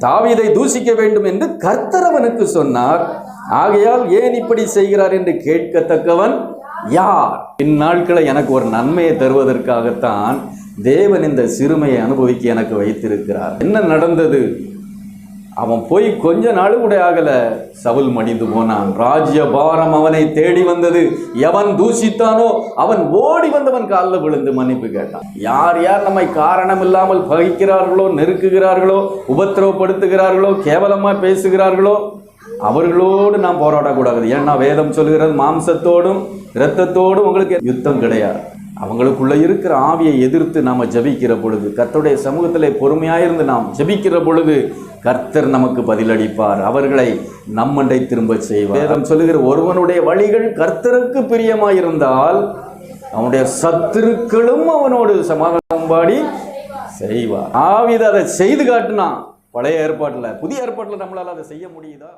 தாவீதை தூசிக்க வேண்டும் என்று கர்த்தர் அவனுக்கு சொன்னார். ஆகையால் ஏன் இப்படி செய்கிறார் என்று கேட்கத்தக்கவன் யார்? இந்நாட்களை எனக்கு ஒரு நன்மையை தருவதற்காகத்தான் தேவன் இந்த சிறுமையை அனுபவிக்க எனக்கு வைத்திருக்கிறார். என்ன நடந்தது? அவன் போய் கொஞ்ச நாள் கூட ஆகல. சவுல் மடிந்து போனான். ராஜ்ய பாரம் அவனை தேடி வந்தது. எவன் தூஷித்தானோ அவன் ஓடி வந்தவன் காலில் விழுந்து மன்னிப்பு கேட்டான். யார் யார் நம்மை காரணம் இல்லாமல் பகைக்கிறார்களோ நெருக்குகிறார்களோ உபத்திரவப்படுத்துகிறார்களோ கேவலமா பேசுகிறார்களோ அவர்களோடு நாம் போராடக்கூடாது. ஏன்னா வேதம் சொல்கிறது மாம்சத்தோடும் இரத்தத்தோடும் உங்களுக்கு யுத்தம் கிடையாது. அவங்களுக்குள்ள இருக்கிற ஆவியை எதிர்த்து நாம் ஜெபிக்கிற பொழுது கர்த்தருடைய சமூகத்தில் பொறுமையாயிருந்து நாம் ஜெபிக்கிற பொழுது கர்த்தர் நமக்கு பதிலளிப்பார். அவர்களை நம்மண்டை திரும்ப செய்வார். சொல்லுகிற ஒருவனுடைய வழிகள் கர்த்தருக்கு பிரியமாயிருந்தால் அவனுடைய சத்துருக்களும் அவனோடு சமாதானம் பாடி செய்வார். ஆவித அதை செய்து காட்டினான் பழைய ஏற்பாட்டில் புதிய ஏற்பாட்டில் நம்மளால் அதை செய்ய முடியுதா?